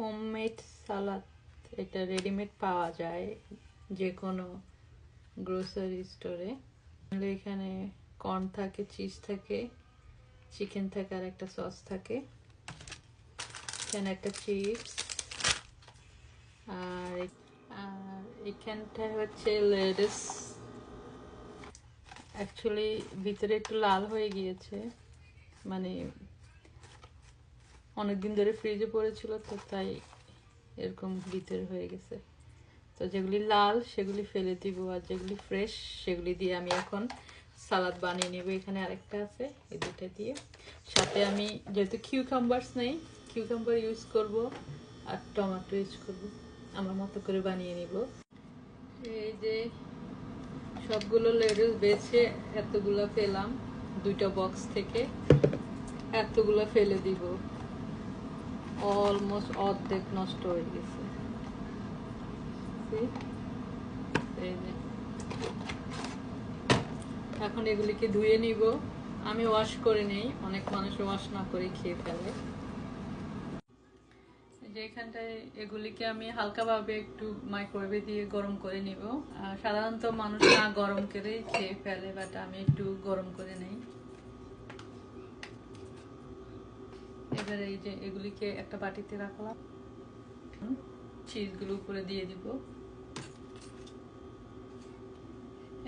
Homemade সালাদ এটা readymade পাওয়া যায় যে কোনো গ্রোসারি স্টোরে এখানে কর্ন থাকে চিজ থাকে চিকেন থাকে আর একটা সস থাকে। এখানে একটা চিপস আর এখানটায় হচ্ছে লেডিস অ্যাকচুয়ালি ভিতরে একটু লাল হয়ে গিয়েছে মানে অনেকদিন ধরে ফ্রিজে পড়েছিল তো তাই এরকম ভিতরে হয়ে গেছে। তো যেগুলি লাল, সেগুলি ফেলে দিব আর যেগুলি ফ্রেশ সেগুলি দিয়ে আমি এখন সালাদ বানিয়ে নেব। এখানে আরেকটা আছে, এই দুটা দিয়ে। সাথে আমি যেহেতু কিউকাম্বার্স নেই কিউকাম্বার ইউজ করব আর টমেটো ইউজ করব। আমার মতো করে বানিয়ে নিব। এই যে সবগুলো লেডুস বেছে এতগুলো পেলাম দুইটা বক্স থেকে এতগুলো ফেলে দিব। অলমোস্ট অর্ধেক নষ্ট হয়ে গেছে। এখন এগুলিকে ধুয়ে নিব। আমি ওয়াশ করে নেই। অনেক মানুষ ওয়াশ না করে খেয়ে ফেলে। যে এখানটায় এগুলিকে আমি হালকাভাবে একটু মাইক্রোওয়েভে দিয়ে গরম করে নিব। সাধারণত মানুষ না গরম করে খেয়ে ফেলে বাট আমি একটু গরম করে নেই। এবারে এই যে এগুলিকে একটা বাটিতে রাখলাম। চিজগুলো উপরে দিয়ে দিব।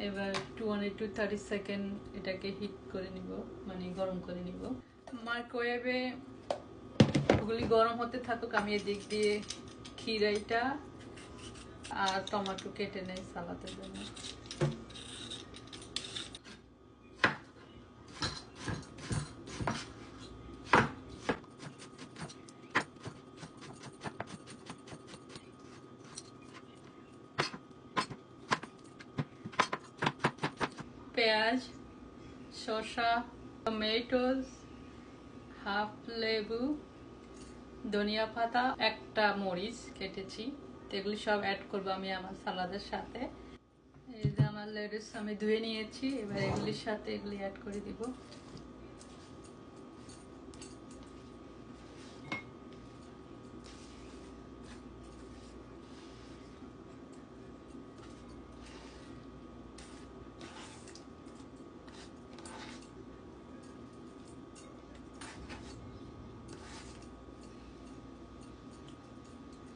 এবার two hundred two thirty second এটাকে হিট করে নিব মানে গরম করে নিব। মাইক্রোওয়েভে ওগুলি গরম হতে থাকুক, আমি এদিক দিয়ে খিরাইটা আর টমাটো কেটে নেই সালাতের জন্য। পেঁয়াজ, শসা টমেটোস হাফ লেবু, ধনিয়া পাতা, একটা মরিচ কেটেছি। এগুলি সব অ্যাড করব আমি আমার সালাদের সাথে। এই যে আমার লেডিস আমি ধুয়ে নিয়েছি, এবার এগুলির সাথে এগুলি অ্যাড করে দিব।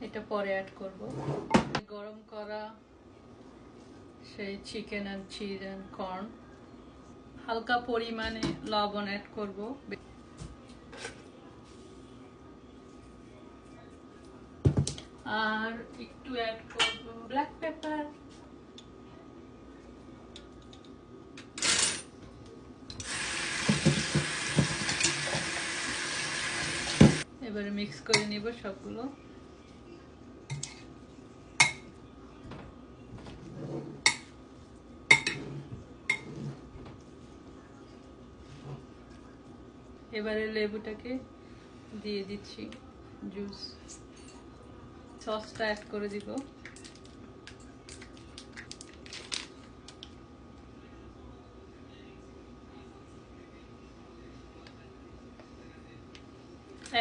এটা পরে অ্যাড করব। গরম করা সেই chicken and cheese and corn হালকা পরিমাণে লবণ অ্যাড করব। আর একটু অ্যাড করব ব্ল্যাক পেপার এবারে মিক্স করে নিব সবগুলো। এবারে লেবুটাকে দিয়ে দিচ্ছি জুস সসটা অ্যাড করে দিব।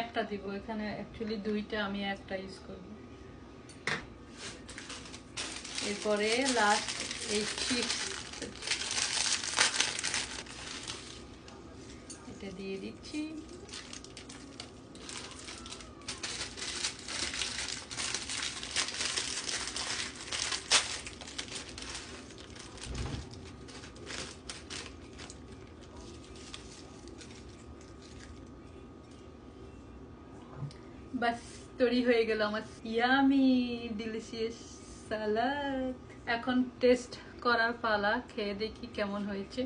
একটা দিব, এখানে অ্যাকচুয়ালি দুইটা আমি একটা ইউজ করব। এরপরে লাস্ট এই চিপস এটা দিয়ে দিচ্ছি বাস, তৈরি হয়ে গেল আমার ইয়ামি ডিলিশিয়াস সালাদ এখন টেস্ট করার পালা, খেয়ে দেখি কেমন হয়েছে।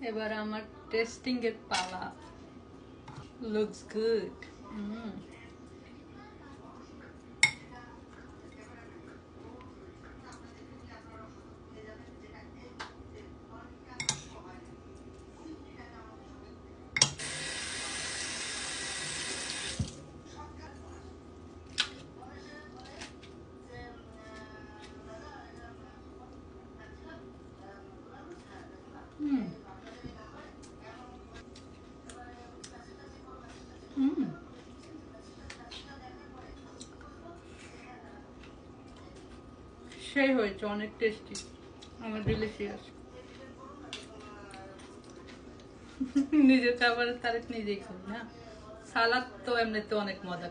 এবার আমার টেস্টিং এর পালা লুকস গুড হুম সেই হয়েছে, অনেক টেস্টি আমার ডিলিশিয়াস নিজের আবার তারিখ নিজেই খাবি না। সালাদ তো এমনিতে অনেক মজা।